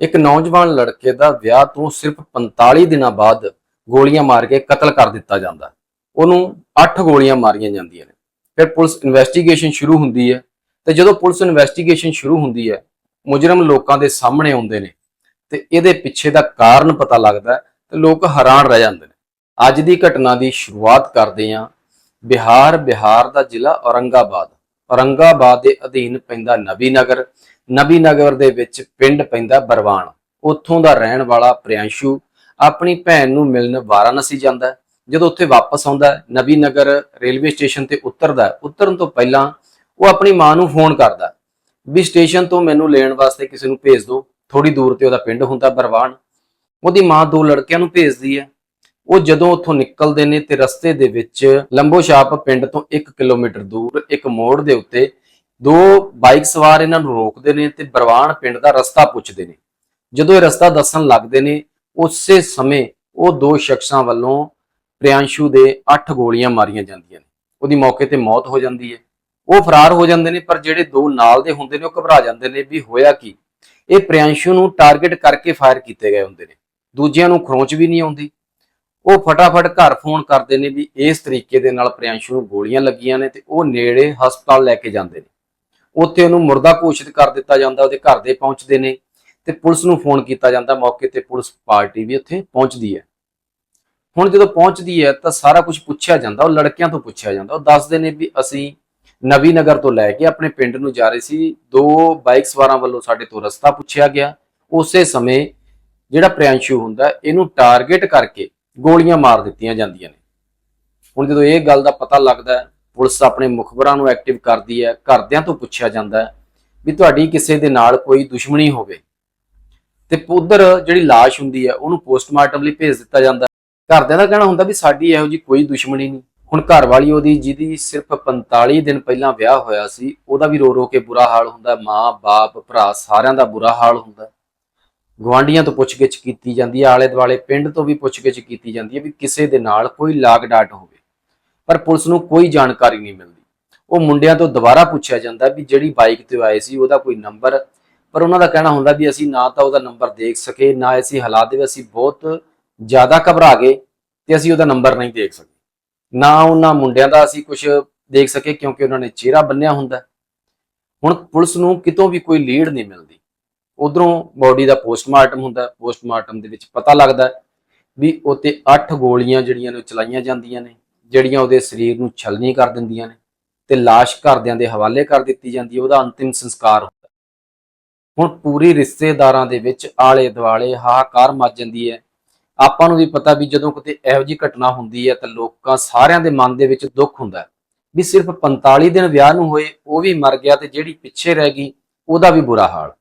ਇੱਕ ਨੌਜਵਾਨ ਲੜਕੇ ਦਾ ਵਿਆਹ ਤੋਂ ਸਿਰਫ 45 ਦਿਨਾਂ ਬਾਅਦ ਗੋਲੀਆਂ ਮਾਰ ਕੇ ਕਤਲ ਕਰ ਦਿੱਤਾ ਜਾਂਦਾ ਉਹਨੂੰ 8 ਗੋਲੀਆਂ ਮਾਰੀਆਂ ਜਾਂਦੀਆਂ ਨੇ। ਫਿਰ ਪੁਲਿਸ ਇਨਵੈਸਟੀਗੇਸ਼ਨ ਸ਼ੁਰੂ ਹੁੰਦੀ ਹੈ ਤੇ ਜਦੋਂ ਪੁਲਿਸ ਇਨਵੈਸਟੀਗੇਸ਼ਨ ਸ਼ੁਰੂ ਹੁੰਦੀ ਹੈ, ਮੁਜਰਮ ਲੋਕਾਂ ਦੇ ਸਾਹਮਣੇ ਆਉਂਦੇ ਨੇ ਤੇ ਇਹਦੇ ਪਿੱਛੇ ਦਾ ਕਾਰਨ ਪਤਾ ਲੱਗਦਾ ਤੇ ਲੋਕ ਹੈਰਾਨ ਰਹਿ ਜਾਂਦੇ ਨੇ। ਅੱਜ ਦੀ ਘਟਨਾ ਦੀ ਸ਼ੁਰੂਆਤ ਕਰਦੇ ਹਾਂ। ਬਿਹਾਰ ਬਿਹਾਰ ਦਾ ਜ਼ਿਲ੍ਹਾ ਔਰੰਗਾਬਾਦ। ਔਰੰਗਾਬਾਦ ਦੇ ਅਧੀਨ ਪੈਂਦਾ ਨਬੀ ਨਗਰ। ਨਬੀ ਨਗਰ ਦੇ ਵਿੱਚ ਪਿੰਡ ਪੈਂਦਾ ਬਰਵਾਨ। ਉੱਥੋਂ ਦਾ ਰਹਿਣ ਵਾਲਾ ਪ੍ਰਿਆੰਸ਼ੂ ਆਪਣੀ ਭੈਣ ਨੂੰ ਮਿਲਣ ਵਾਰਾਣਸੀ ਜਾਂਦਾ ਜਦੋਂ ਉੱਥੇ ਵਾਪਸ ਆਉਂਦਾ ਨਬੀ ਨਗਰ ਰੇਲਵੇ ਸਟੇਸ਼ਨ ਤੇ ਉਤਰਦਾ ਉਤਰਨ ਤੋਂ ਪਹਿਲਾਂ ਉਹ ਆਪਣੀ ਮਾਂ ਨੂੰ ਫੋਨ ਕਰਦਾ ਵੀ ਸਟੇਸ਼ਨ ਤੋਂ ਮੈਨੂੰ ਲੈਣ ਵਾਸਤੇ ਕਿਸੇ ਨੂੰ ਭੇਜ ਦਿਓ। ਥੋੜੀ ਦੂਰ ਤੇ ਉਹਦਾ ਪਿੰਡ ਹੁੰਦਾ ਬਰਵਾਨ। ਉਹਦੀ ਮਾਂ ਦੋ ਲੜਕਿਆਂ ਨੂੰ ਭੇਜਦੀ ਹੈ। ਉਹ ਜਦੋਂ ਉੱਥੋਂ ਨਿਕਲਦੇ ਨੇ ਤੇ ਰਸਤੇ ਦੇ ਵਿੱਚ ਲੰਬੋਸ਼ਾਪ ਪਿੰਡ ਤੋਂ 1 ਕਿਲੋਮੀਟਰ ਦੂਰ, ਇੱਕ ਮੋੜ ਦੇ ਉੱਤੇ ਦੋ ਬਾਈਕ ਸਵਾਰ ਇਹਨਾਂ ਨੂੰ ਰੋਕਦੇ ਨੇ ਤੇ ਬਰਵਾਨ ਪਿੰਡ ਦਾ ਰਸਤਾ ਪੁੱਛਦੇ ਨੇ। ਜਦੋਂ ਇਹ ਰਸਤਾ ਦੱਸਣ ਲੱਗਦੇ ਨੇ, ਉਸੇ ਸਮੇਂ ਉਹ ਦੋ ਸ਼ਖਸਾਂ ਵੱਲੋਂ ਪ੍ਰਿਆੰਸ਼ੂ ਦੇ 8 ਗੋਲੀਆਂ ਮਾਰੀਆਂ ਜਾਂਦੀਆਂ ਨੇ। ਉਹਦੀ ਮੌਕੇ ਤੇ ਮੌਤ ਹੋ ਜਾਂਦੀ ਹੈ। ਉਹ ਫਰਾਰ ਹੋ ਜਾਂਦੇ ਨੇ, ਪਰ ਜਿਹੜੇ ਦੋ ਨਾਲ ਦੇ ਹੁੰਦੇ ਨੇ, ਉਹ ਘਬਰਾ ਜਾਂਦੇ ਨੇ ਵੀ ਹੋਇਆ ਕੀ। ਇਹ ਪ੍ਰਿਆੰਸ਼ੂ ਨੂੰ ਟਾਰਗੇਟ ਕਰਕੇ ਫਾਇਰ ਕੀਤੇ ਗਏ ਹੁੰਦੇ ਨੇ। ਦੂਜਿਆਂ ਨੂੰ ਖਰੋਚ ਵੀ ਨਹੀਂ ਆਉਂਦੀ। ਉਹ ਫਟਾਫਟ ਘਰ ਫੋਨ ਕਰਦੇ ਨੇ ਵੀ ਇਸ ਤਰੀਕੇ ਦੇ ਨਾਲ ਪ੍ਰਿਆੰਸ਼ੂ ਨੂੰ ਗੋਲੀਆਂ ਲੱਗੀਆਂ ਨੇ ਤੇ ਉਹ ਨੇੜੇ ਹਸਪਤਾਲ ਲੈ ਕੇ ਜਾਂਦੇ ਨੇ। ਉੱਥੇ ਉਹਨੂੰ ਮੁਰਦਾ ਘੋਸ਼ਿਤ ਕਰ ਦਿੱਤਾ ਜਾਂਦਾ, ਉਹਦੇ ਘਰ ਦੇ ਪਹੁੰਚਦੇ ਨੇ ਤੇ ਪੁਲਿਸ ਨੂੰ ਫੋਨ ਕੀਤਾ ਜਾਂਦਾ ਮੌਕੇ ਤੇ ਪੁਲਿਸ ਪਾਰਟੀ ਵੀ ਉੱਥੇ ਪਹੁੰਚਦੀ ਹੈ। ਹੁਣ ਜਦੋਂ ਪਹੁੰਚਦੀ ਹੈ ਤਾਂ ਸਾਰਾ ਕੁਝ ਪੁੱਛਿਆ ਜਾਂਦਾ, ਉਹ ਲੜਕਿਆਂ ਤੋਂ ਪੁੱਛਿਆ ਜਾਂਦਾ, ਉਹ ਦੱਸਦੇ ਨੇ ਵੀ ਅਸੀਂ ਨਵੀ ਨਗਰ ਤੋਂ ਲੈ ਕੇ ਆਪਣੇ ਪਿੰਡ ਨੂੰ ਜਾ ਰਹੇ ਸੀ, ਦੋ ਬਾਈਕ ਸਵਾਰਾਂ ਵੱਲੋਂ ਸਾਡੇ ਤੋਂ ਰਸਤਾ ਪੁੱਛਿਆ ਗਿਆ। ਉਸੇ ਸਮੇਂ ਜਿਹੜਾ ਪ੍ਰਿਆੰਸ਼ੂ ਹੁੰਦਾ, ਇਹਨੂੰ ਟਾਰਗੇਟ ਕਰਕੇ ਗੋਲੀਆਂ ਮਾਰ ਦਿੱਤੀਆਂ ਜਾਂਦੀਆਂ ਨੇ। ਹੁਣ ਜਦੋਂ ਇਹ ਗੱਲ ਦਾ ਪਤਾ ਲੱਗਦਾ ਪੁਲਿਸ ਆਪਣੇ ਮੁਖਬਰਾਂ ਨੂੰ ਐਕਟਿਵ ਕਰਦੀ ਹੈ, ਘਰਦਿਆਂ ਤੋਂ ਪੁੱਛਿਆ ਜਾਂਦਾ ਹੈ ਵੀ ਤੁਹਾਡੀ ਕਿਸੇ ਦੇ ਨਾਲ ਕੋਈ ਦੁਸ਼ਮਣੀ ਹੋਵੇ। ਤੇ ਉਧਰ ਜਿਹੜੀ ਲਾਸ਼ ਹੁੰਦੀ ਹੈ, ਉਹਨੂੰ ਪੋਸਟਮਾਰਟਮ ਲਈ ਭੇਜ ਦਿੱਤਾ ਜਾਂਦਾ ਘਰਦਿਆਂ ਦਾ ਕਹਿਣਾ ਹੁੰਦਾ ਵੀ ਸਾਡੀ ਇਹੋ ਜੀ ਕੋਈ ਦੁਸ਼ਮਣੀ ਨਹੀਂ। ਹੁਣ ਘਰ ਵਾਲੀ ਉਹਦੀ, ਜਿਹਦੀ ਸਿਰਫ 45 ਦਿਨ ਪਹਿਲਾਂ ਵਿਆਹ ਹੋਇਆ ਸੀ, ਉਹਦਾ ਵੀ ਰੋ ਰੋ ਕੇ ਬੁਰਾ ਹਾਲ ਹੁੰਦਾ ਮਾਂ, ਬਾਪ, ਭਰਾ ਸਾਰਿਆਂ ਦਾ ਬੁਰਾ ਹਾਲ ਹੁੰਦਾ ਹੈ। ਗੁਆਂਢੀਆਂ ਤੋਂ ਪੁੱਛਗਿੱਛ ਕੀਤੀ ਜਾਂਦੀ ਹੈ ਆਲੇ ਦੁਆਲੇ ਪਿੰਡ ਤੋਂ ਵੀ ਪੁੱਛਗਿੱਛ ਕੀਤੀ ਜਾਂਦੀ ਹੈ ਵੀ ਕਿਸੇ ਦੇ ਨਾਲ ਕੋਈ ਲਾਗ ਡਾਟ ਹੋਵੇ। ਪਰ ਪੁਲਿਸ ਨੂੰ ਕੋਈ ਜਾਣਕਾਰੀ ਨਹੀਂ ਮਿਲਦੀ। ਉਹ ਮੁੰਡਿਆਂ ਤੋਂ ਦੁਬਾਰਾ ਪੁੱਛਿਆ ਜਾਂਦਾ ਵੀ ਜਿਹੜੀ ਬਾਈਕ ਤੇ ਆਏ ਸੀ, ਉਹਦਾ ਕੋਈ ਨੰਬਰ? ਪਰ ਉਹਨਾਂ ਦਾ ਕਹਿਣਾ ਹੁੰਦਾ ਵੀ ਅਸੀਂ ਨਾ ਤਾਂ ਉਹਦਾ ਨੰਬਰ ਦੇਖ ਸਕੇ, ਨਾ ਅਸੀਂ ਹਾਲਾਤ ਦੇ ਵਿੱਚ ਅਸੀਂ ਬਹੁਤ ਜ਼ਿਆਦਾ ਘਬਰਾ ਗਏ ਤੇ ਅਸੀਂ ਉਹਦਾ ਨੰਬਰ ਨਹੀਂ ਦੇਖ ਸਕੇ। ਨਾ ਉਹਨਾਂ ਮੁੰਡਿਆਂ ਦਾ ਅਸੀਂ ਕੁਝ ਦੇਖ ਸਕੇ ਕਿਉਂਕਿ ਉਹਨਾਂ ਨੇ ਚਿਹਰਾ ਬੰਨਿਆ ਹੁੰਦਾ। ਹੁਣ ਪੁਲਿਸ ਨੂੰ ਕਿਤੋਂ ਵੀ ਕੋਈ ਲੀਡ ਨਹੀਂ ਮਿਲਦੀ। ਉਧਰੋਂ ਬਾਡੀ ਦਾ ਪੋਸਟਮਾਰਟਮ ਹੁੰਦਾ, ਪੋਸਟਮਾਰਟਮ ਦੇ ਵਿੱਚ ਪਤਾ ਲੱਗਦਾ ਵੀ ਉਤੇ 8 ਗੋਲੀਆਂ ਜਿਹੜੀਆਂ ਨੇ ਉਹ ਚਲਾਈਆਂ ਜਾਂਦੀਆਂ ਨੇ। ਜਿਹੜੀਆਂ ਉਹਦੇ ਸਰੀਰ ਨੂੰ ਛਲਨੀ ਕਰ ਦਿੰਦੀਆਂ ਨੇ ਤੇ ਲਾਸ਼ ਘਰਦਿਆਂ ਦੇ ਹਵਾਲੇ ਕਰ ਦਿੱਤੀ ਜਾਂਦੀ ਹੈ, ਉਹਦਾ ਅੰਤਿਮ ਸੰਸਕਾਰ ਹੁੰਦਾ ਹੁਣ ਪੂਰੀ ਰਿਸ਼ਤੇਦਾਰਾਂ ਦੇ ਵਿੱਚ ਆਲੇ ਦੁਆਲੇ ਹਾਹਾਕਾਰ ਮਚ ਜਾਂਦੀ ਹੈ। ਆਪਾਂ ਨੂੰ ਵੀ ਪਤਾ ਵੀ ਜਦੋਂ ਕਿਤੇ ਇਹੋ ਜਿਹੀ ਘਟਨਾ ਹੁੰਦੀ ਹੈ ਤਾਂ ਲੋਕਾਂ ਸਾਰਿਆਂ ਦੇ ਮਨ ਦੇ ਵਿੱਚ ਦੁੱਖ ਹੁੰਦਾ ਵੀ ਸਿਰਫ 45 ਦਿਨ ਵਿਆਹ ਨੂੰ ਹੋਏ, ਉਹ ਵੀ ਮਰ ਗਿਆ ਤੇ ਜਿਹੜੀ ਪਿੱਛੇ ਰਹਿ ਗਈ, ਉਹਦਾ ਵੀ ਬੁਰਾ ਹਾਲ।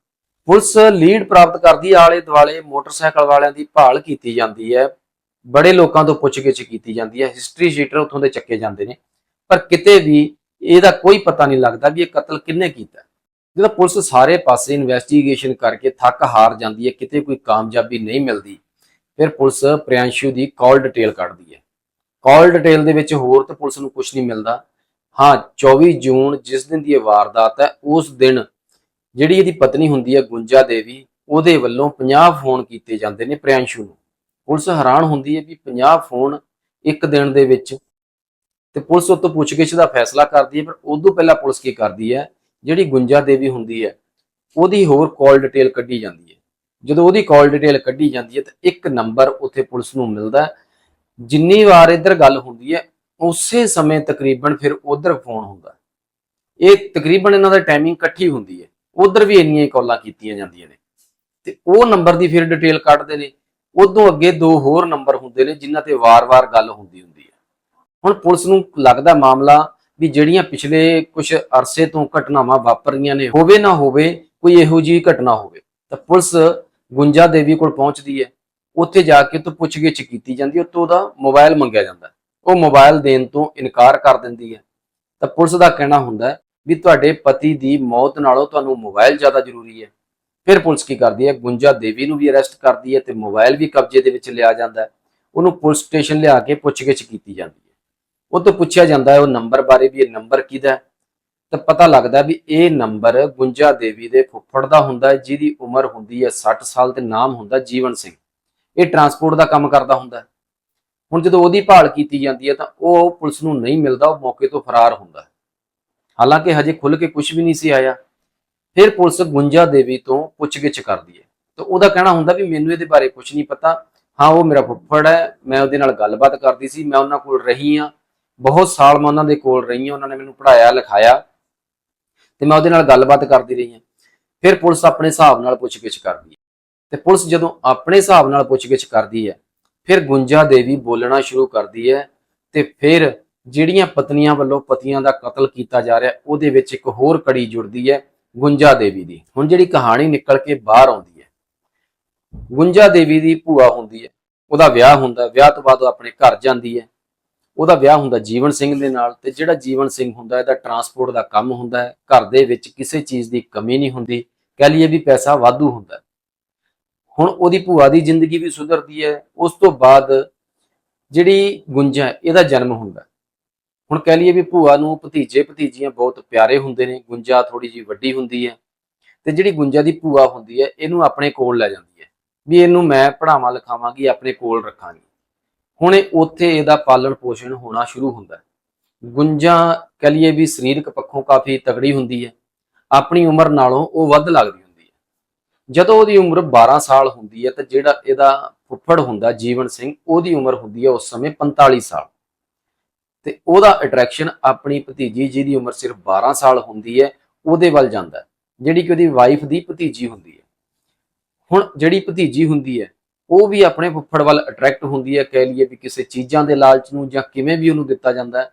ਪੁਲਿਸ ਲੀਡ ਪ੍ਰਾਪਤ ਕਰਦੀ, ਆਲੇ ਦੁਆਲੇ ਮੋਟਰਸਾਈਕਲ ਵਾਲਿਆਂ ਦੀ ਭਾਲ ਕੀਤੀ ਜਾਂਦੀ ਹੈ। ਬੜੇ ਲੋਕਾਂ ਤੋਂ ਪੁੱਛਗਿੱਛ ਕੀਤੀ ਜਾਂਦੀ ਹੈ ਹਿਸਟਰੀ ਸ਼ੀਟਰ ਉੱਥੋਂ ਦੇ ਚੱਕੇ ਜਾਂਦੇ ਨੇ। ਪਰ ਕਿਤੇ ਵੀ ਇਹਦਾ ਕੋਈ ਪਤਾ ਨਹੀਂ ਲੱਗਦਾ ਵੀ ਇਹ ਕਤਲ ਕਿੰਨੇ ਕੀਤਾ। ਜਦੋਂ ਪੁਲਿਸ ਸਾਰੇ ਪਾਸੇ ਇਨਵੈਸਟੀਗੇਸ਼ਨ ਕਰਕੇ ਥੱਕ ਹਾਰ ਜਾਂਦੀ ਹੈ, ਕਿਤੇ ਕੋਈ ਕਾਮਯਾਬੀ ਨਹੀਂ ਮਿਲਦੀ, ਫਿਰ ਪੁਲਿਸ ਪ੍ਰਿਆਂਸ਼ੂ ਦੀ ਕਾਲ ਡਿਟੇਲ ਕੱਢਦੀ ਹੈ। ਕਾਲ ਡਿਟੇਲ ਦੇ ਵਿੱਚ ਹੋਰ ਤਾਂ ਪੁਲਿਸ ਨੂੰ ਕੁਝ ਨਹੀਂ ਮਿਲਦਾ। ਹਾਂ 24 ਜੂਨ ਜਿਸ ਦਿਨ ਦੀ ਇਹ ਵਾਰਦਾਤ ਹੈ, ਉਸ ਦਿਨ ਜਿਹੜੀ ਇਹਦੀ ਪਤਨੀ ਹੁੰਦੀ ਹੈ, ਗੁੰਜਾ ਦੇਵੀ, ਉਹਦੇ ਵੱਲੋਂ 50 ਫੋਨ ਕੀਤੇ ਜਾਂਦੇ ਨੇ ਪ੍ਰਿਆੰਸ਼ੂ ਨੂੰ। ਪੁਲਿਸ ਹੈਰਾਨ ਹੁੰਦੀ ਹੈ ਵੀ 50 ਫੋਨ ਇੱਕ ਦਿਨ ਦੇ ਵਿੱਚ ਤੇ ਪੁਲਿਸ ਉਹ ਪੁੱਛਗਿੱਛ ਦਾ ਫੈਸਲਾ ਕਰਦੀ ਹੈ, ਪਰ ਉਦੋਂ ਪਹਿਲਾਂ ਪੁਲਿਸ ਕੀ ਕਰਦੀ ਹੈ? ਜਿਹੜੀ ਗੁੰਜਾ ਦੇਵੀ ਹੁੰਦੀ ਹੈ, ਉਹਦੀ ਹੋਰ ਕਾਲ ਡਿਟੇਲ ਕੱਢੀ ਜਾਂਦੀ ਹੈ। ਜਦੋਂ ਉਹਦੀ ਕਾਲ ਡਿਟੇਲ ਕੱਢੀ ਜਾਂਦੀ ਹੈ, ਤਾਂ ਇੱਕ ਨੰਬਰ ਉੱਥੇ ਪੁਲਿਸ ਨੂੰ ਮਿਲਦਾ ਜਿੰਨੀ ਵਾਰ ਇੱਧਰ ਗੱਲ ਹੁੰਦੀ ਹੈ, ਉਸੇ ਸਮੇਂ ਤਕਰੀਬਨ ਫਿਰ ਉਧਰ ਫੋਨ ਹੁੰਦਾ ਇਹ ਤਕਰੀਬਨ ਇਹਨਾਂ ਦਾ ਟਾਈਮਿੰਗ ਇਕੱਠੀ ਹੁੰਦੀ ਹੈ। ਉਧਰ ਵੀ ਇੰਨੀਆਂ ਹੀ ਕਾਲਾਂ ਕੀਤੀਆਂ ਜਾਂਦੀਆਂ ਨੇ। ਤੇ ਉਹ ਨੰਬਰ ਦੀ ਫਿਰ ਡਿਟੇਲ ਕੱਢਦੇ ਨੇ। ਉਦੋਂ ਅੱਗੇ ਦੋ ਹੋਰ ਨੰਬਰ ਹੁੰਦੇ ਨੇ ਜਿਨ੍ਹਾਂ ਤੇ ਵਾਰ-ਵਾਰ ਗੱਲ ਹੁੰਦੀ ਹੁੰਦੀ ਹੈ। ਹੁਣ ਪੁਲਿਸ ਨੂੰ ਲੱਗਦਾ ਮਾਮਲਾ ਵੀ ਜਿਹੜੀਆਂ ਪਿਛਲੇ ਕੁਝ ਅਰਸੇ ਤੋਂ ਘਟਨਾਵਾਂ ਵਾਪਰ ਰਹੀਆਂ ਨੇ, ਹੋਵੇ ਨਾ ਹੋਵੇ, ਕੋਈ ਇਹੋ ਜਿਹੀ ਘਟਨਾ ਹੋਵੇ, ਤਾਂ ਪੁਲਿਸ ਗੁੰਜਾ ਦੇਵੀ ਕੋਲ ਪਹੁੰਚਦੀ ਹੈ। ਉੱਥੇ ਜਾ ਕੇ ਤੋਂ ਪੁੱਛਗਿੱਛ ਕੀਤੀ ਜਾਂਦੀ ਹੈ ਉੱਤੋਂ ਉਹਦਾ ਮੋਬਾਈਲ ਮੰਗਿਆ ਜਾਂਦਾ ਉਹ ਮੋਬਾਈਲ ਦੇਣ ਤੋਂ ਇਨਕਾਰ ਕਰ ਦਿੰਦੀ ਹੈ। ਤਾਂ ਪੁਲਿਸ ਦਾ ਕਹਿਣਾ ਹੁੰਦਾ ਵੀ ਤੁਹਾਡੇ ਪਤੀ ਦੀ ਮੌਤ ਨਾਲੋਂ ਤੁਹਾਨੂੰ ਮੋਬਾਈਲ ਜ਼ਿਆਦਾ ਜ਼ਰੂਰੀ ਹੈ। ਫਿਰ ਪੁਲਿਸ ਕੀ ਕਰਦੀ ਹੈ? ਗੁੰਜਾ ਦੇਵੀ ਨੂੰ ਵੀ ਅਰੈਸਟ ਕਰਦੀ ਹੈ ਤੇ ਮੋਬਾਈਲ ਵੀ ਕਬਜ਼ੇ ਦੇ ਵਿੱਚ ਲਿਆ ਜਾਂਦਾ ਹੈ। ਉਹਨੂੰ ਪੁਲਿਸ ਸਟੇਸ਼ਨ ਲਿਆ ਕੇ ਪੁੱਛਗਿੱਛ ਕੀਤੀ ਜਾਂਦੀ ਹੈ। ਉਹ ਤੋਂ ਪੁੱਛਿਆ ਜਾਂਦਾ ਹੈ, ਉਹ ਨੰਬਰ ਬਾਰੇ ਵੀ ਇਹ ਨੰਬਰ ਕਿਹਦਾ ਹੈ? ਤਾਂ ਪਤਾ ਲੱਗਦਾ ਵੀ ਇਹ ਨੰਬਰ ਗੁੰਜਾ ਦੇਵੀ ਦੇ ਫੁੱਫੜ ਦਾ ਹੁੰਦਾ ਜਿਹਦੀ ਉਮਰ ਹੁੰਦੀ ਹੈ 60 ਸਾਲ ਤੇ ਨਾਮ ਹੁੰਦਾ ਜੀਵਨ ਸਿੰਘ। ਇਹ ਟਰਾਂਸਪੋਰਟ ਦਾ ਕੰਮ ਕਰਦਾ ਹੁੰਦਾ ਹੁਣ ਜਦੋਂ ਉਹਦੀ ਭਾਲ ਕੀਤੀ ਜਾਂਦੀ ਹੈ ਤਾਂ ਉਹ ਪੁਲਿਸ ਨੂੰ ਨਹੀਂ ਮਿਲਦਾ, ਉਹ ਮੌਕੇ ਤੋਂ ਫਰਾਰ ਹੁੰਦਾ ਹਾਲਾਂਕਿ ਹਜੇ ਖੁੱਲ ਕੇ ਕੁਝ ਵੀ ਨਹੀਂ ਸੀ ਆਇਆ। ਫਿਰ ਪੁਲਿਸ ਗੁੰਜਾ ਦੇਵੀ ਤੋਂ ਪੁੱਛਗਿੱਛ ਕਰਦੀ ਹੈ। ਤਾਂ ਉਹਦਾ ਕਹਿਣਾ ਹੁੰਦਾ ਵੀ ਮੈਨੂੰ ਇਹਦੇ ਬਾਰੇ ਕੁਝ ਨਹੀਂ ਪਤਾ। ਹਾਂ, ਉਹ ਮੇਰਾ ਫੁੱਫੜ ਹੈ, ਮੈਂ ਉਹਦੇ ਨਾਲ ਗੱਲਬਾਤ ਕਰਦੀ ਸੀ, ਮੈਂ ਉਹਨਾਂ ਕੋਲ ਰਹੀ ਹਾਂ। ਬਹੁਤ ਸਾਲ ਮੈਂ ਉਹਨਾਂ ਦੇ ਕੋਲ ਰਹੀ ਹਾਂ, ਉਹਨਾਂ ਨੇ ਮੈਨੂੰ ਪੜ੍ਹਾਇਆ, ਲਿਖਾਇਆ ਤੇ ਮੈਂ ਉਹਦੇ ਨਾਲ ਗੱਲਬਾਤ ਕਰਦੀ ਰਹੀ ਹਾਂ। ਫਿਰ ਪੁਲਿਸ ਆਪਣੇ ਹਿਸਾਬ ਨਾਲ ਪੁੱਛਗਿੱਛ ਕਰਦੀ ਹੈ। ਤੇ ਪੁਲਿਸ ਜਦੋਂ ਆਪਣੇ ਹਿਸਾਬ ਨਾਲ ਪੁੱਛਗਿੱਛ ਕਰਦੀ ਹੈ, ਫਿਰ ਗੁੰਜਾ ਦੇਵੀ ਬੋਲਣਾ ਸ਼ੁਰੂ ਕਰਦੀ ਹੈ ਤੇ ਫਿਰ ਜਿਹੜੀਆਂ ਪਤਨੀਆਂ ਵੱਲੋਂ ਪਤੀਆਂ ਦਾ ਕਤਲ ਕੀਤਾ ਜਾ ਰਿਹਾ, ਉਹਦੇ ਵਿੱਚ ਇੱਕ ਹੋਰ ਕੜੀ ਜੁੜਦੀ ਹੈ। ਗੁੰਜਾ ਦੇਵੀ ਦੀ। ਹੁਣ ਜਿਹੜੀ ਕਹਾਣੀ ਨਿਕਲ ਕੇ ਬਾਹਰ ਆਉਂਦੀ ਹੈ ਗੁੰਜਾ ਦੇਵੀ ਦੀ ਭੂਆ ਹੁੰਦੀ ਹੈ ਉਹਦਾ ਵਿਆਹ ਹੁੰਦਾ ਵਿਆਹ ਤੋਂ ਬਾਅਦ ਉਹ ਆਪਣੇ ਘਰ ਜਾਂਦੀ ਹੈ। ਉਹਦਾ ਵਿਆਹ ਹੁੰਦਾ ਜੀਵਨ ਸਿੰਘ ਦੇ ਨਾਲ ਤੇ ਜਿਹੜਾ ਜੀਵਨ ਸਿੰਘ ਹੁੰਦਾ ਇਹਦਾ ਟਰਾਂਸਪੋਰਟ ਦਾ ਕੰਮ ਹੁੰਦਾ ਹੈ। ਘਰ ਦੇ ਵਿੱਚ ਕਿਸੇ ਚੀਜ਼ ਦੀ ਕਮੀ ਨਹੀਂ ਹੁੰਦੀ ਕਹਿ ਲਈਏ ਵੀ ਪੈਸਾ ਵਾਧੂ ਹੁੰਦਾ ਹੁਣ ਉਹਦੀ ਭੂਆ ਦੀ ਜ਼ਿੰਦਗੀ ਵੀ ਸੁਧਰਦੀ ਹੈ ਉਸ ਤੋਂ ਬਾਅਦ ਜਿਹੜੀ ਗੁੰਜਾ ਹੈ, ਇਹਦਾ ਜਨਮ ਹੁੰਦਾ ਹੁਣ ਕਹਿ ਲਈਏ ਵੀ ਭੂਆ ਨੂੰ ਭਤੀਜੇ ਭਤੀਜੀਆਂ ਬਹੁਤ ਪਿਆਰੇ ਹੁੰਦੇ ਨੇ, ਗੁੰਜਾ ਥੋੜੀ ਜੀ ਵੱਡੀ ਹੁੰਦੀ ਹੈ ਤੇ ਜਿਹੜੀ ਗੁੰਜਾ ਦੀ ਭੂਆ ਹੁੰਦੀ ਹੈ, ਇਹਨੂੰ ਆਪਣੇ ਕੋਲ ਲੈ ਜਾਂਦੀ ਹੈ ਵੀ ਇਹਨੂੰ ਮੈਂ ਪੜਾਵਾਂ ਲਿਖਾਵਾਂਗੀ, ਆਪਣੇ ਕੋਲ ਰੱਖਾਂਗੀ। ਹੁਣ ਉੱਥੇ ਇਹਦਾ ਪਾਲਣ ਪੋਸ਼ਣ ਹੋਣਾ ਸ਼ੁਰੂ ਹੁੰਦਾ ਹੈ। ਗੁੰਜਾ ਕਹਿ ਲਈਏ ਵੀ ਸਰੀਰਕ ਪੱਖੋਂ ਕਾਫੀ ਤਗੜੀ ਹੁੰਦੀ ਹੈ, ਆਪਣੀ ਉਮਰ ਨਾਲੋਂ ਉਹ ਵੱਧ ਲੱਗਦੀ ਹੁੰਦੀ ਹੈ। ਜਦੋਂ ਉਹਦੀ ਉਮਰ 12 ਸਾਲ ਹੁੰਦੀ ਹੈ ਤਾਂ ਜਿਹੜਾ ਇਹਦਾ ਫੁੱਫੜ ਹੁੰਦਾ, ਜੀਵਨ ਸਿੰਘ, ਉਹਦੀ ਉਮਰ ਹੁੰਦੀ ਹੈ ਉਸ ਸਮੇਂ 45 ਸਾਲ। ਤੇ ਉਹਦਾ ਅਟਰੈਕਸ਼ਨ ਆਪਣੀ ਭਤੀਜੀ ਜਿਹਦੀ ਉਮਰ ਸਿਰਫ 12 ਸਾਲ ਹੁੰਦੀ ਹੈ, ਉਹਦੇ ਵੱਲ ਜਾਂਦਾ ਜਿਹੜੀ ਕਿ ਉਹਦੀ ਵਾਈਫ ਦੀ ਭਤੀਜੀ ਹੁੰਦੀ ਹੈ। ਹੁਣ ਜਿਹੜੀ ਭਤੀਜੀ ਹੁੰਦੀ ਹੈ, ਉਹ ਵੀ ਆਪਣੇ ਫੁੱਫੜ ਵੱਲ ਅਟਰੈਕਟ ਹੁੰਦੀ ਹੈ, ਕਹਿ ਲਈਏ ਵੀ ਕਿਸੇ ਚੀਜ਼ਾਂ ਦੇ ਲਾਲਚ ਨੂੰ ਜਾਂ ਕਿਵੇਂ ਵੀ ਉਹਨੂੰ ਦਿੱਤਾ ਜਾਂਦਾ ਹੈ।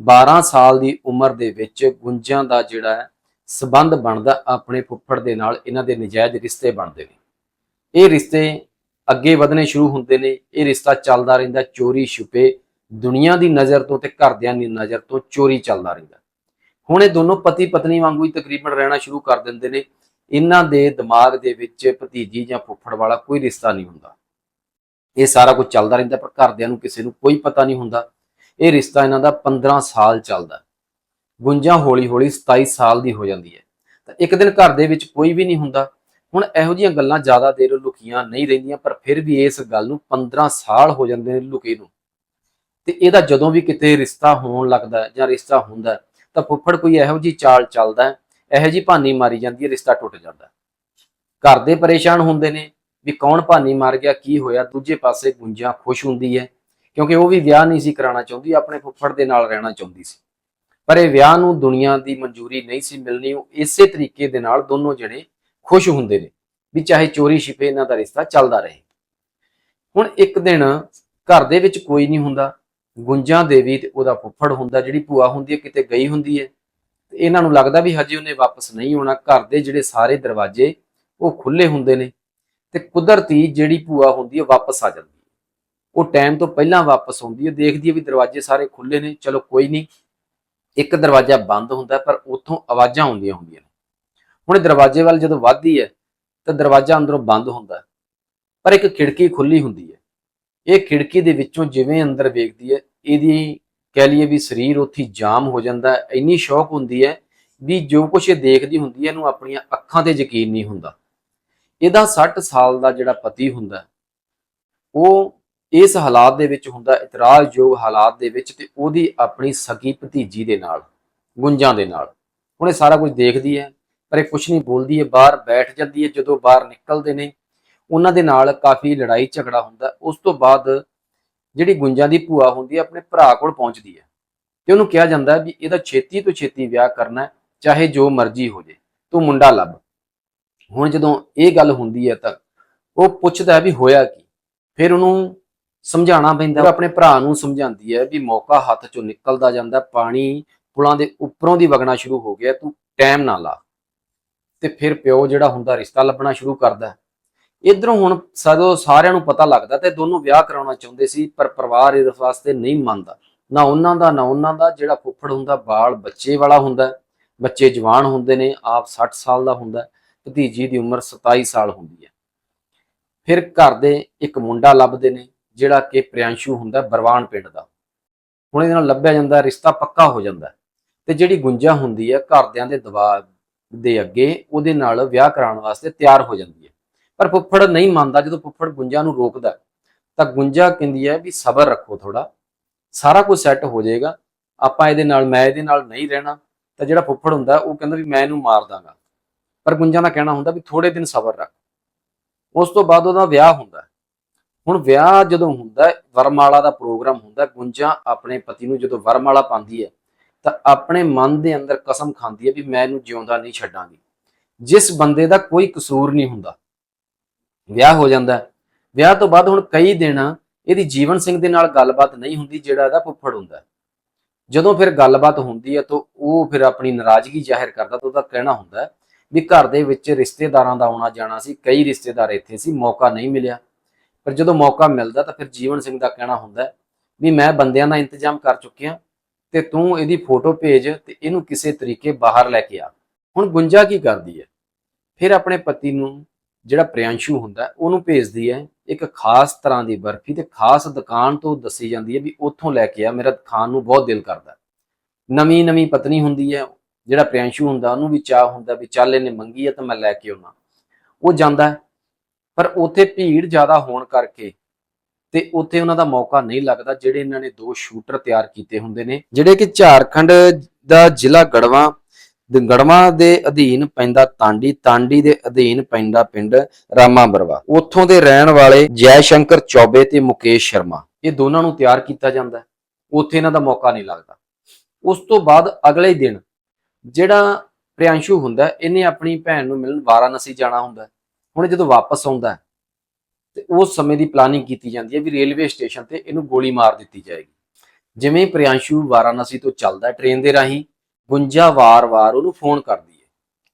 12 ਸਾਲ ਦੀ ਉਮਰ ਦੇ ਵਿੱਚ ਗੁੰਜਾਂ ਦਾ ਜਿਹੜਾ ਹੈ, ਸਬੰਧ ਬਣਦਾ ਆਪਣੇ ਫੁੱਫੜ ਦੇ ਨਾਲ, ਇਹਨਾਂ ਦੇ ਨਜਾਇਜ਼ ਰਿਸ਼ਤੇ ਬਣਦੇ ਨੇ। ਇਹ ਰਿਸ਼ਤੇ ਅੱਗੇ ਵਧਣੇ ਸ਼ੁਰੂ ਹੁੰਦੇ ਨੇ, ਇਹ ਰਿਸ਼ਤਾ ਚੱਲਦਾ ਰਹਿੰਦਾ ਚੋਰੀ ਛੁਪੇ ਦੁਨੀਆ ਦੀ ਨਜ਼ਰ ਤੋਂ ਤੇ ਘਰਦਿਆਂ ਦੀ ਨਜ਼ਰ ਤੋਂ ਚੋਰੀ ਚੱਲਦਾ ਰਹਿੰਦਾ। ਹੁਣ ਇਹ ਦੋਨੋਂ ਪਤੀ ਪਤਨੀ ਵਾਂਗੂ ਹੀ ਤਕਰੀਬਨ ਰਹਿਣਾ ਸ਼ੁਰੂ ਕਰ ਦਿੰਦੇ ਨੇ। ਇਹਨਾਂ ਦੇ ਦਿਮਾਗ ਦੇ ਵਿੱਚ ਭਤੀਜੀ ਜਾਂ ਫੁੱਫੜ ਵਾਲਾ ਕੋਈ ਰਿਸ਼ਤਾ ਨਹੀਂ ਹੁੰਦਾ। ਇਹ ਸਾਰਾ ਕੁਝ ਚੱਲਦਾ ਰਹਿੰਦਾ ਪਰ ਘਰਦਿਆਂ ਨੂੰ ਕਿਸੇ ਨੂੰ ਕੋਈ ਪਤਾ ਨਹੀਂ ਹੁੰਦਾ। ਇਹ ਰਿਸ਼ਤਾ ਇਹਨਾਂ ਦਾ 15 ਸਾਲ ਚੱਲਦਾ। ਗੁੰਜਾਂ ਹੌਲੀ ਹੌਲੀ 27 ਸਾਲ ਦੀ ਹੋ ਜਾਂਦੀ ਹੈ। ਤਾਂ ਇੱਕ ਦਿਨ ਘਰ ਦੇ ਵਿੱਚ ਕੋਈ ਵੀ ਨਹੀਂ ਹੁੰਦਾ। ਹੁਣ ਇਹੋ ਜਿਹੀਆਂ ਗੱਲਾਂ ਜ਼ਿਆਦਾ ਦੇਰ ਲੁਕੀਆਂ ਨਹੀਂ ਰਹਿੰਦੀਆਂ ਪਰ ਫਿਰ ਵੀ ਇਸ ਗੱਲ ਨੂੰ 15 ਸਾਲ ਹੋ ਜਾਂਦੇ ਨੇ ਲੁਕੇ ਨੂੰ। ਤੇ ਇਹਦਾ ਜਦੋਂ ਵੀ ਕਿਤੇ ਰਿਸ਼ਤਾ ਹੋਣ ਲੱਗਦਾ ਜਾਂ ਰਿਸ਼ਤਾ ਹੁੰਦਾ ਤਾਂ ਫੁੱਫੜ ਕੋਈ ਇਹੋ ਜੀ ਚਾਲ ਚੱਲਦਾ ਇਹੋ ਜੀ ਭਾਨੀ ਮਾਰੀ ਜਾਂਦੀ ਹੈ, ਰਿਸ਼ਤਾ ਟੁੱਟ ਜਾਂਦਾ ਘਰ ਦੇ ਪਰੇਸ਼ਾਨ ਹੁੰਦੇ ਨੇ ਵੀ ਕੌਣ ਭਾਨੀ ਮਾਰ ਗਿਆ, ਕੀ ਹੋਇਆ, ਦੂਜੇ ਪਾਸੇ ਗੁੰਜਾਂ ਖੁਸ਼ ਹੁੰਦੀ ਹੈ, ਕਿਉਂਕਿ ਉਹ ਵੀ ਵਿਆਹ ਨਹੀਂ ਸੀ ਕਰਾਉਣਾ ਚਾਹੁੰਦੀ, ਆਪਣੇ ਫੁੱਫੜ ਦੇ ਨਾਲ ਰਹਿਣਾ ਚਾਹੁੰਦੀ ਸੀ। ਪਰ ਇਹ ਵਿਆਹ ਨੂੰ ਦੁਨੀਆ ਦੀ ਮਨਜ਼ੂਰੀ ਨਹੀਂ ਸੀ ਮਿਲਣੀ, ਉਹ ਇਸੇ ਤਰੀਕੇ ਦੇ ਨਾਲ ਦੋਨੋਂ ਜਣੇ ਖੁਸ਼ ਹੁੰਦੇ ਨੇ ਵੀ ਚਾਹੇ ਚੋਰੀ ਛਿਪੇ ਇਹਨਾਂ ਦਾ ਰਿਸ਼ਤਾ ਚੱਲਦਾ ਰਹੇ। ਹੁਣ ਇੱਕ ਦਿਨ ਘਰ ਦੇ ਵਿੱਚ ਕੋਈ ਨਹੀਂ ਹੁੰਦਾ ਗੁੰਜਾਂ ਦੇਵੀ ਤੇ ਉਹਦਾ ਫੁੱਫੜ ਹੁੰਦਾ, ਜਿਹੜੀ ਭੂਆ ਹੁੰਦੀ ਹੈ, ਕਿਤੇ ਗਈ ਹੁੰਦੀ ਹੈ। ਤੇ ਇਹਨਾਂ ਨੂੰ ਲੱਗਦਾ ਵੀ ਹਜੇ ਉਹਨੇ ਵਾਪਸ ਨਹੀਂ ਆਉਣਾ। ਘਰ ਦੇ ਜਿਹੜੇ ਸਾਰੇ ਦਰਵਾਜ਼ੇ, ਉਹ ਖੁੱਲੇ ਹੁੰਦੇ ਨੇ ਤੇ ਕੁਦਰਤੀ ਜਿਹੜੀ ਭੂਆ ਹੁੰਦੀ ਹੈ ਵਾਪਸ ਆ ਜਾਂਦੀ ਹੈ। ਉਹ ਟਾਈਮ ਤੋਂ ਪਹਿਲਾਂ ਵਾਪਸ ਆਉਂਦੀ ਹੈ, ਦੇਖਦੀ ਹੈ ਵੀ ਦਰਵਾਜ਼ੇ ਸਾਰੇ ਖੁੱਲੇ ਨੇ, ਚਲੋ ਕੋਈ ਨਹੀਂ, ਇੱਕ ਦਰਵਾਜ਼ਾ ਬੰਦ ਹੁੰਦਾ, ਪਰ ਉੱਥੋਂ ਆਵਾਜ਼ਾਂ ਆਉਂਦੀਆਂ ਹੁੰਦੀਆਂ ਨੇ। ਹੁਣ ਦਰਵਾਜ਼ੇ ਵੱਲ ਜਦੋਂ ਵੱਧਦੀ ਹੈ, ਤਾਂ ਦਰਵਾਜ਼ਾ ਅੰਦਰੋਂ ਬੰਦ ਹੁੰਦਾ ਪਰ ਇੱਕ ਖਿੜਕੀ ਖੁੱਲੀ ਹੁੰਦੀ ਹੈ। ਇਹ ਖਿੜਕੀ ਦੇ ਵਿੱਚੋਂ ਜਿਵੇਂ ਅੰਦਰ ਵੇਖਦੀ ਹੈ, ਇਹਦੀ ਕਹਿ ਲਈਏ ਵੀ ਸਰੀਰ ਉੱਥੇ ਜਾਮ ਹੋ ਜਾਂਦਾ ਇੰਨੀ ਸ਼ੌਕ ਹੁੰਦੀ ਹੈ ਵੀ ਜੋ ਕੁਝ ਇਹ ਦੇਖਦੀ ਹੁੰਦੀ ਹੈ, ਇਹਨੂੰ ਆਪਣੀਆਂ ਅੱਖਾਂ ਤੇ ਯਕੀਨ ਨਹੀਂ ਹੁੰਦਾ। ਇਹਦਾ 60 ਸਾਲ ਦਾ ਜਿਹੜਾ ਪਤੀ ਹੁੰਦਾ ਉਹ ਇਸ ਹਾਲਾਤ ਦੇ ਵਿੱਚ ਹੁੰਦਾ, ਇਤਰਾਜ਼ਯੋਗ ਹਾਲਾਤ ਦੇ ਵਿੱਚ ਤੇ ਉਹਦੀ ਆਪਣੀ ਸਕੀ ਭਤੀਜੀ ਦੇ ਨਾਲ, ਗੁੰਜਾਂ ਦੇ ਨਾਲ। ਉਹਨੇ ਸਾਰਾ ਕੁਝ ਦੇਖਦੀ ਹੈ, ਪਰ ਇਹ ਕੁਝ ਨਹੀਂ ਬੋਲਦੀ ਹੈ ਬਾਹਰ ਬੈਠ ਜਾਂਦੀ ਹੈ, ਜਦੋਂ ਬਾਹਰ ਨਿਕਲਦੇ ਨੇ ਉਹਨਾਂ ਦੇ ਨਾਲ ਕਾਫੀ ਲੜਾਈ ਝਗੜਾ ਹੁੰਦਾ, ਉਸ ਤੋਂ ਬਾਅਦ ਜਿਹੜੀ ਗੁੰਜਾਂ ਦੀ ਭੂਆ ਹੁੰਦੀ ਹੈ, ਆਪਣੇ ਭਰਾ ਕੋਲ ਪਹੁੰਚਦੀ ਹੈ ਤੇ ਉਹਨੂੰ ਕਿਹਾ ਜਾਂਦਾ ਵੀ ਇਹਦਾ ਛੇਤੀ ਤੋਂ ਛੇਤੀ ਵਿਆਹ ਕਰਨਾ, ਚਾਹੇ ਜੋ ਮਰਜ਼ੀ ਹੋ ਜੇ, ਤੂੰ ਮੁੰਡਾ ਲੱਭ। ਹੁਣ ਜਦੋਂ ਇਹ ਗੱਲ ਹੁੰਦੀ ਹੈ ਤਾਂ ਉਹ ਪੁੱਛਦਾ ਵੀ ਹੋਇਆ ਕੀ? ਫਿਰ ਉਹਨੂੰ ਸਮਝਾਉਣਾ ਪੈਂਦਾ ਆਪਣੇ ਭਰਾ ਨੂੰ ਸਮਝਾਉਂਦੀ ਹੈ ਵੀ ਮੌਕਾ ਹੱਥ ਚੋਂ ਨਿਕਲਦਾ ਜਾਂਦਾ, ਪਾਣੀ ਪੁਲਾਂ ਦੇ ਉੱਪਰੋਂ ਦੀ ਵਗਣਾ ਸ਼ੁਰੂ ਹੋ ਗਿਆ, ਤੂੰ ਟਾਈਮ ਨਾ ਲਾ। ਤੇ ਫਿਰ ਪਿਓ ਜਿਹੜਾ ਹੁੰਦਾ, ਰਿਸ਼ਤਾ ਲੱਭਣਾ ਸ਼ੁਰੂ ਕਰਦਾ। ਇਧਰੋਂ ਹੁਣ ਸਦੋਂ ਸਾਰਿਆਂ ਨੂੰ ਪਤਾ ਲੱਗਦਾ ਤੇ ਦੋਨੋਂ ਵਿਆਹ ਕਰਾਉਣਾ ਚਾਹੁੰਦੇ ਸੀ, ਪਰ ਪਰਿਵਾਰ ਇਸ ਵਾਸਤੇ ਨਹੀਂ ਮੰਨਦਾ। ਨਾ ਉਹਨਾਂ ਦਾ, ਨਾ ਉਹਨਾਂ ਦਾ, ਜਿਹੜਾ ਫੁੱਫੜ ਹੁੰਦਾ, ਬਾਲ ਬੱਚੇ ਵਾਲਾ ਹੁੰਦਾ, ਬੱਚੇ ਜਵਾਨ ਹੁੰਦੇ ਨੇ, ਆਪ 60 ਸਾਲ ਦਾ ਹੁੰਦਾ, ਭਤੀਜੀ ਦੀ ਉਮਰ 27 ਸਾਲ ਹੁੰਦੀ ਹੈ। ਫਿਰ ਘਰ ਦੇ ਇੱਕ ਮੁੰਡਾ ਲੱਭਦੇ ਨੇ, ਜਿਹੜਾ ਕਿ ਪ੍ਰਿਆੰਸ਼ੂ ਹੁੰਦਾ ਬਰਵਾਨ ਪਿੰਡ ਦਾ। ਹੁਣ ਇਹਦੇ ਨਾਲ ਲੱਭਿਆ ਜਾਂਦਾ, ਰਿਸ਼ਤਾ ਪੱਕਾ ਹੋ ਜਾਂਦਾ ਤੇ ਜਿਹੜੀ ਗੁੰਜਾ ਹੁੰਦੀ ਹੈ ਘਰਦਿਆਂ ਦੇ ਦਬਾਅ ਦੇ ਅੱਗੇ, ਉਹਦੇ ਨਾਲ ਵਿਆਹ ਕਰਾਉਣ ਵਾਸਤੇ ਤਿਆਰ ਹੋ ਜਾਂਦੀ ਹੈ। ਪਰ ਫੁੱਫੜ ਨਹੀਂ ਮੰਨਦਾ ਜਦੋਂ ਫੁੱਫੜ ਗੁੰਜਾ ਨੂੰ ਰੋਕਦਾ ਤਾਂ ਗੁੰਜਾ ਕਹਿੰਦੀ ਹੈ ਵੀ ਸਬਰ ਰੱਖੋ ਥੋੜਾ ਸਾਰਾ ਕੁਝ ਸੈੱਟ ਹੋ ਜਾਏਗਾ। ਆਪਾਂ ਇਹਦੇ ਨਾਲ ਮੈਂ ਇਹਦੇ ਨਾਲ ਨਹੀਂ ਰਹਿਣਾ। ਤਾਂ ਜਿਹੜਾ ਫੁੱਫੜ ਹੁੰਦਾ ਉਹ ਕਹਿੰਦਾ ਵੀ ਮੈਂ ਇਹਨੂੰ ਮਾਰ ਦਾਂਗਾ। ਪਰ ਗੁੰਜਾ ਦਾ ਕਹਿਣਾ ਹੁੰਦਾ ਵੀ ਥੋੜੇ ਦਿਨ ਸਬਰ ਰੱਖ। ਉਸ ਤੋਂ ਬਾਅਦ ਉਹਦਾ ਵਿਆਹ ਹੁੰਦਾ ਹੁਣ ਵਿਆਹ ਜਦੋਂ ਹੁੰਦਾ ਵਰਮਾਲਾ ਦਾ ਪ੍ਰੋਗਰਾਮ ਹੁੰਦਾ ਹੈ, ਗੁੰਜਾ ਆਪਣੇ ਪਤੀ ਨੂੰ ਜਦੋਂ ਵਰਮਾਲਾ ਪਾਉਂਦੀ ਹੈ ਤਾਂ ਆਪਣੇ ਮਨ ਦੇ ਅੰਦਰ ਕਸਮ ਖਾਂਦੀ ਹੈ ਵੀ ਮੈਂ ਇਹਨੂੰ ਜਿਉਂਦਾ ਨਹੀਂ ਛੱਡਾਂਗੀ। ਜਿਸ ਬੰਦੇ ਦਾ ਕੋਈ ਕਸੂਰ ਨਹੀਂ ਹੁੰਦਾ ਵਿਆਹ ਹੋ ਜਾਂਦਾ ਵਿਆਹ ਤੋਂ ਬਾਅਦ ਹੁਣ ਕਈ ਦਿਨ ਇਹਦੀ ਜੀਵਨ ਸਿੰਘ ਦੇ ਨਾਲ ਗੱਲਬਾਤ ਨਹੀਂ ਹੁੰਦੀ, ਜਿਹੜਾ ਇਹਦਾ ਫੁੱਫੜ ਹੁੰਦਾ ਜਦੋਂ ਫਿਰ ਗੱਲਬਾਤ ਹੁੰਦੀ ਹੈ ਤਾਂ ਉਹ ਫਿਰ ਆਪਣੀ ਨਾਰਾਜ਼ਗੀ ਜ਼ਾਹਿਰ ਕਰਦਾ ਤਾਂ ਉਹਦਾ ਕਹਿਣਾ ਹੁੰਦਾ ਵੀ ਘਰ ਦੇ ਵਿੱਚ ਰਿਸ਼ਤੇਦਾਰਾਂ ਦਾ ਆਉਣਾ ਜਾਣਾ ਸੀ, ਕਈ ਰਿਸ਼ਤੇਦਾਰ ਇੱਥੇ ਸੀ, ਮੌਕਾ ਨਹੀਂ ਮਿਲਿਆ। ਪਰ ਜਦੋਂ ਮੌਕਾ ਮਿਲਦਾ ਤਾਂ ਫਿਰ ਜੀਵਨ ਸਿੰਘ ਦਾ ਕਹਿਣਾ ਹੁੰਦਾ ਵੀ ਮੈਂ ਬੰਦਿਆਂ ਦਾ ਇੰਤਜ਼ਾਮ ਕਰ ਚੁੱਕਿਆ ਤੇ ਤੂੰ ਇਹਦੀ ਫੋਟੋ ਭੇਜ ਤੇ ਇਹਨੂੰ ਕਿਸੇ ਤਰੀਕੇ ਬਾਹਰ ਲੈ ਕੇ ਆ। ਹੁਣ ਗੁੰਜਾ ਕੀ ਕਰਦੀ ਹੈ? ਫਿਰ ਆਪਣੇ ਪਤੀ ਨੂੰ ਜਿਹੜਾ ਪ੍ਰਿਆੰਸ਼ੂ ਹੁੰਦਾ, ਉਹਨੂੰ ਭੇਜਦੀ ਹੈ, ਇੱਕ ਖਾਸ ਤਰ੍ਹਾਂ ਦੀ ਬਰਫੀ ਤੇ ਖਾਸ ਦੁਕਾਨ ਤੋਂ ਦੱਸੀ ਜਾਂਦੀ ਹੈ ਵੀ ਉੱਥੋਂ ਲੈ ਕੇ ਆ, ਮੇਰਾ ਖਾਣ ਨੂੰ ਬਹੁਤ ਦਿਲ ਕਰਦਾ। ਨਵੀਂ ਨਵੀਂ ਪਤਨੀ ਹੁੰਦੀ ਹੈ, ਜਿਹੜਾ ਪ੍ਰਿਆੰਸ਼ੂ ਹੁੰਦਾ, ਉਹਨੂੰ ਵੀ ਚਾਹ ਹੁੰਦਾ ਵੀ ਚੱਲ ਇਹਨੇ ਮੰਗੀ ਹੈ ਤਾਂ ਮੈਂ ਲੈ ਕੇ ਆਉਣਾ। ਉਹ ਜਾਂਦਾ ਪਰ ਉੱਥੇ ਭੀੜ ਜ਼ਿਆਦਾ ਹੋਣ ਕਰਕੇ ਤੇ ਉੱਥੇ ਉਹਨਾਂ ਦਾ ਮੌਕਾ ਨਹੀਂ ਲੱਗਦਾ, ਜਿਹੜੇ ਇਹਨਾਂ ਨੇ ਦੋ ਸ਼ੂਟਰ ਤਿਆਰ ਕੀਤੇ ਹੁੰਦੇ ਨੇ, ਜਿਹੜੇ ਕਿ ਝਾਰਖੰਡ ਦਾ ਜ਼ਿਲ੍ਹਾ ਗੜਵਾ ਦੇ ਦੇ ਅਧੀਨ ਪੈਂਦਾ ਤਾਂਡੀ ਤਾਂਡੀ ਦੇ ਅਧੀਨ ਪੈਂਦਾ ਪਿੰਡ ਰਾਮਾ ਬਰਵਾ ਉੱਥੋਂ ਦੇ ਰਹਿਣ ਵਾਲੇ ਜੈ ਸ਼ੰਕਰ ਚੌਬੇ ਤੇ ਮੁਕੇਸ਼ ਸ਼ਰਮਾ ਇਹ ਦੋਨਾਂ ਨੂੰ ਤਿਆਰ ਕੀਤਾ ਜਾਂਦਾ ਉੱਥੇ ਇਹਨਾਂ ਦਾ ਮੌਕਾ ਨਹੀਂ ਲੱਗਦਾ। ਉਸ ਤੋਂ ਬਾਅਦ ਅਗਲੇ ਦਿਨ ਜਿਹੜਾ ਪ੍ਰਿਆੰਸ਼ੂ ਹੁੰਦਾ ਇਹਨੇ ਆਪਣੀ ਭੈਣ ਨੂੰ ਮਿਲਣ ਵਾਰਾਣਸੀ ਜਾਣਾ ਹੁੰਦਾ ਹੁਣ ਜਦੋਂ ਵਾਪਸ ਆਉਂਦਾ ਹੈ, ਤੇ ਉਸ ਸਮੇਂ ਦੀ ਪਲਾਨਿੰਗ ਕੀਤੀ ਜਾਂਦੀ ਹੈ ਵੀ ਰੇਲਵੇ ਸਟੇਸ਼ਨ ਤੇ ਇਹਨੂੰ ਗੋਲੀ ਮਾਰ ਦਿੱਤੀ ਜਾਏਗੀ। ਜਿਵੇਂ ਹੀ ਪ੍ਰਿਆੰਸ਼ੂ ਵਾਰਾਣਸੀ ਤੋਂ ਚੱਲਦਾ ਹੈ ਟ੍ਰੇਨ ਦੇ ਰਾਹੀਂ ਗੁੰਜਾ ਵਾਰ-ਵਾਰ ਉਹਨੂੰ ਫੋਨ ਕਰਦੀ ਹੈ।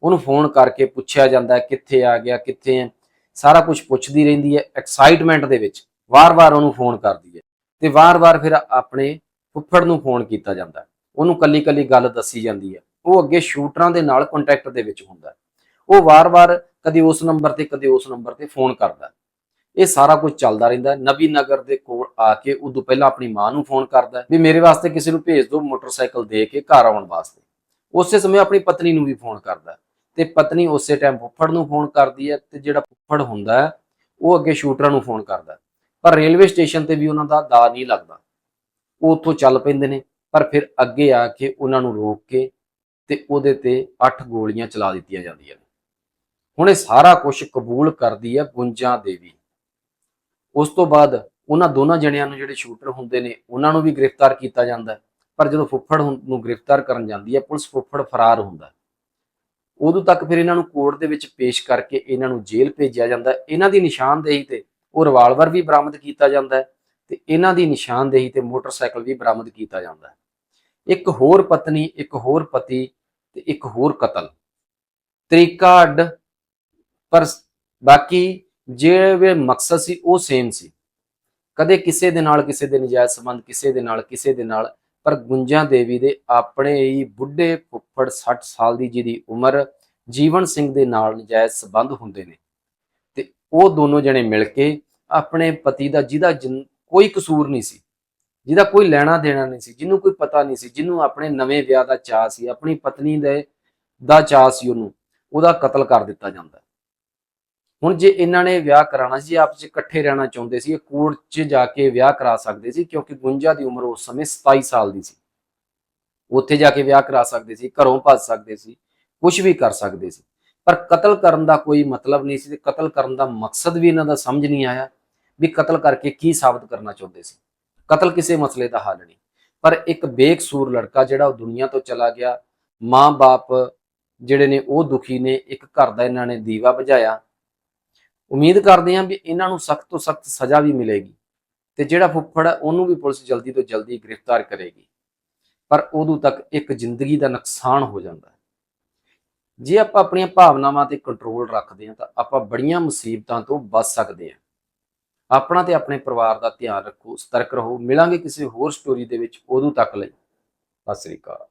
ਉਹਨੂੰ ਫੋਨ ਕਰਕੇ ਪੁੱਛਿਆ ਜਾਂਦਾ ਕਿੱਥੇ ਆ ਗਿਆ, ਕਿੱਥੇ ਹੈ। ਸਾਰਾ ਕੁਝ ਪੁੱਛਦੀ ਰਹਿੰਦੀ ਹੈ ਐਕਸਾਈਟਮੈਂਟ ਦੇ ਵਿੱਚ ਵਾਰ-ਵਾਰ ਉਹਨੂੰ ਫੋਨ ਕਰਦੀ ਹੈ। ਤੇ ਵਾਰ-ਵਾਰ ਫਿਰ ਆਪਣੇ ਫੁੱਫੜ ਨੂੰ ਫੋਨ ਕੀਤਾ ਜਾਂਦਾ ਉਹਨੂੰ ਕੱਲੀ-ਕੱਲੀ ਗੱਲ ਦੱਸੀ ਜਾਂਦੀ ਹੈ। ਉਹ ਅੱਗੇ ਸ਼ੂਟਰਾਂ ਦੇ ਨਾਲ ਕੰਟੈਕਟ ਦੇ ਵਿੱਚ ਹੁੰਦਾ ਉਹ ਵਾਰ-ਵਾਰ ਕਦੀ ਉਸ ਨੰਬਰ ਤੇ, ਕਦੀ ਉਸ ਨੰਬਰ ਤੇ ਫੋਨ ਕਰਦਾ ਇਹ ਸਾਰਾ ਕੁਝ ਚੱਲਦਾ ਰਹਿੰਦਾ ਹੈ। ਨਵੀ ਨਗਰ ਦੇ ਕੋਲ ਆ ਕੇ ਉਦੋਂ ਪਹਿਲਾਂ ਆਪਣੀ ਮਾਂ ਨੂੰ ਫੋਨ ਕਰਦਾ ਵੀ ਮੇਰੇ ਵਾਸਤੇ ਕਿਸੇ ਨੂੰ ਭੇਜ ਦਿਓ ਮੋਟਰਸਾਈਕਲ ਦੇ ਕੇ ਘਰ ਆਉਣ ਵਾਸਤੇ। ਉਸੇ ਸਮੇਂ ਆਪਣੀ ਪਤਨੀ ਨੂੰ ਵੀ ਫੋਨ ਕਰਦਾ ਹੈ ਤੇ ਪਤਨੀ ਉਸੇ ਟਾਈਮ ਫੁੱਫੜ ਨੂੰ ਫੋਨ ਕਰਦੀ ਹੈ ਤੇ ਜਿਹੜਾ ਫੁੱਫੜ ਹੁੰਦਾ ਉਹ ਅੱਗੇ ਸ਼ੂਟਰਾਂ ਨੂੰ ਫੋਨ ਕਰਦਾ ਪਰ ਰੇਲਵੇ ਸਟੇਸ਼ਨ ਤੇ ਵੀ ਉਹਨਾਂ ਦਾ ਦਾ ਨਹੀਂ ਲੱਗਦਾ। ਉਹ ਉੱਥੋਂ ਚੱਲ ਪੈਂਦੇ ਨੇ, ਪਰ ਫਿਰ ਅੱਗੇ ਆ ਕੇ ਉਹਨਾਂ ਨੂੰ ਰੋਕ ਕੇ ਤੇ ਉਹਦੇ ਤੇ 8 ਗੋਲੀਆਂ ਚਲਾ ਦਿੱਤੀਆਂ ਜਾਂਦੀਆਂ ਨੇ। ਹੁਣ ਇਹ ਸਾਰਾ ਕੁਝ ਕਬੂਲ ਕਰਦੀ ਹੈ ਗੁੰਜਾ ਦੇਵੀ। ਉਸ ਤੋਂ ਬਾਅਦ ਉਹਨਾਂ ਦੋਨਾਂ ਜਣਿਆਂ ਨੂੰ ਜਿਹੜੇ ਸ਼ੂਟਰ ਹੁੰਦੇ ਨੇ, ਉਹਨਾਂ ਨੂੰ ਵੀ ਗ੍ਰਿਫਤਾਰ ਕੀਤਾ ਜਾਂਦਾ ਪਰ ਜਦੋਂ ਫੁੱਫੜ ਹੁੰ- ਨੂੰ ਗ੍ਰਿਫਤਾਰ ਕਰਨ ਜਾਂਦੀ ਹੈ, ਪੁਲਿਸ ਫੁੱਫੜ ਫਰਾਰ ਹੁੰਦਾ ਉਦੋਂ ਤੱਕ ਫਿਰ ਇਹਨਾਂ ਨੂੰ ਕੋਰਟ ਦੇ ਵਿੱਚ ਪੇਸ਼ ਕਰਕੇ ਇਹਨਾਂ ਨੂੰ ਜੇਲ੍ਹ ਭੇਜਿਆ ਜਾਂਦਾ ਇਹਨਾਂ ਦੀ ਨਿਸ਼ਾਨਦੇਹੀ ਤੇ ਉਹ ਰਿਵਾਲਵਰ ਵੀ ਬਰਾਮਦ ਕੀਤਾ ਜਾਂਦਾ ਤੇ ਇਹਨਾਂ ਦੀ ਨਿਸ਼ਾਨਦੇਹੀ ਤੇ ਮੋਟਰਸਾਈਕਲ ਵੀ ਬਰਾਮਦ ਕੀਤਾ ਜਾਂਦਾ ਇੱਕ ਹੋਰ ਪਤਨੀ, ਇੱਕ ਹੋਰ ਪਤੀ ਤੇ ਇੱਕ ਹੋਰ ਕਤਲ। ਤਰੀਕਾ ਅੱਡ, ਪਰ ਬਾਕੀ ਜਿਹੜੇ ਮਕਸਦ ਸੀ, ਉਹ ਸੇਮ ਸੀ। ਕਦੇ ਕਿਸੇ ਦੇ ਨਾਲ ਕਿਸੇ ਦੇ ਨਜਾਇਜ਼ ਸੰਬੰਧ, ਕਿਸੇ ਦੇ ਨਾਲ ਕਿਸੇ ਦੇ ਨਾਲ, ਪਰ ਗੁੰਜਾਂ ਦੇਵੀ ਦੇ ਆਪਣੇ ਹੀ ਬੁੱਢੇ ਫੁੱਫੜ 60 ਸਾਲ ਦੀ ਜਿਹਦੀ ਉਮਰ ਜੀਵਨ ਸਿੰਘ ਦੇ ਨਾਲ ਨਜਾਇਜ਼ ਸੰਬੰਧ ਹੁੰਦੇ ਨੇ। ਤੇ ਉਹ ਦੋਨੋਂ ਜਣੇ ਮਿਲ ਕੇ ਆਪਣੇ ਪਤੀ ਦਾ, ਜਿਹਦਾ ਜਿਨ- ਕੋਈ ਕਸੂਰ ਨਹੀਂ ਸੀ, ਜਿਹਦਾ ਕੋਈ ਲੈਣਾ ਦੇਣਾ ਨਹੀਂ ਸੀ, ਜਿਹਨੂੰ ਕੋਈ ਪਤਾ ਨਹੀਂ ਸੀ, ਜਿਹਨੂੰ ਆਪਣੇ ਨਵੇਂ ਵਿਆਹ ਦਾ ਚਾਅ ਸੀ, ਆਪਣੀ ਪਤਨੀ ਦੇ ਦਾ ਚਾਅ ਸੀ ਉਹਨੂੰ, ਉਹਦਾ ਕਤਲ ਕਰ ਦਿੱਤਾ ਜਾਂਦਾ। ਹੁਣ ਜੇ ਇਹਨਾਂ ਨੇ ਵਿਆਹ ਕਰਾਉਣਾ ਸੀ ਆਪਸ ਵਿੱਚ ਇਕੱਠੇ ਰਹਿਣਾ ਚਾਹੁੰਦੇ ਸੀ, ਇਹ ਕੋਰਟ 'ਚ ਜਾ ਕੇ ਵਿਆਹ ਕਰਾ ਸਕਦੇ ਸੀ, ਕਿਉਂਕਿ ਗੁੰਜਾ ਦੀ ਉਮਰ ਉਸ ਸਮੇਂ 27 ਸਾਲ ਦੀ ਸੀ। ਉੱਥੇ ਜਾ ਕੇ ਵਿਆਹ ਕਰਾ ਸਕਦੇ ਸੀ, ਘਰੋਂ ਭੱਜ ਸਕਦੇ ਸੀ ਕੁਝ ਵੀ ਕਰ ਸਕਦੇ ਸੀ। ਪਰ ਕਤਲ ਕਰਨ ਦਾ ਕੋਈ ਮਤਲਬ ਨਹੀਂ ਸੀ ਤੇ ਕਤਲ ਕਰਨ ਦਾ ਮਕਸਦ ਵੀ ਇਹਨਾਂ ਦਾ ਸਮਝ ਨਹੀਂ ਆਇਆ ਵੀ ਕਤਲ ਕਰਕੇ ਕੀ ਸਾਬਤ ਕਰਨਾ ਚਾਹੁੰਦੇ ਸੀ। ਕਤਲ ਕਿਸੇ ਮਸਲੇ ਦਾ ਹੱਲ ਨਹੀਂ। ਪਰ ਇੱਕ ਬੇਕਸੂਰ ਲੜਕਾ ਜਿਹੜਾ ਉਹ ਦੁਨੀਆ ਤੋਂ ਚਲਾ ਗਿਆ, ਮਾਂ-ਬਾਪ ਜਿਹੜੇ ਨੇ ਉਹ ਦੁਖੀ ਨੇ, ਇੱਕ ਘਰ ਦਾ ਇਹਨਾਂ ਨੇ ਦੀਵਾ ਬੁਝਾਇਆ ਉਮੀਦ ਕਰਦੇ ਹਾਂ ਵੀ ਇਹਨਾਂ ਨੂੰ ਸਖਤ ਤੋਂ ਸਖਤ ਸਜ਼ਾ ਵੀ ਮਿਲੇਗੀ ਤੇ ਜਿਹੜਾ ਫੁੱਫੜ ਹੈ ਉਹਨੂੰ ਵੀ ਪੁਲਿਸ ਜਲਦੀ ਤੋਂ ਜਲਦੀ ਗ੍ਰਿਫਤਾਰ ਕਰੇਗੀ। ਪਰ ਉਦੋਂ ਤੱਕ ਇੱਕ ਜ਼ਿੰਦਗੀ ਦਾ ਨੁਕਸਾਨ ਹੋ ਜਾਂਦਾ ਹੈ। ਜੇ ਆਪਾਂ ਆਪਣੀਆਂ ਭਾਵਨਾਵਾਂ ਤੇ ਕੰਟਰੋਲ ਰੱਖਦੇ ਹਾਂ ਤਾਂ ਆਪਾਂ ਬੜੀਆਂ ਮੁਸੀਬਤਾਂ ਤੋਂ ਬਚ ਸਕਦੇ ਹਾਂ। ਆਪਣਾ ਤੇ ਆਪਣੇ ਪਰਿਵਾਰ ਦਾ ਧਿਆਨ ਰੱਖੋ, ਸਤਰਕ ਰਹੋ, ਮਿਲਾਂਗੇ ਕਿਸੇ ਹੋਰ ਸਟੋਰੀ ਦੇ ਵਿੱਚ ਉਦੋਂ ਤੱਕ ਲਈ। ਸਤਿ ਸ੍ਰੀ ਅਕਾਲ।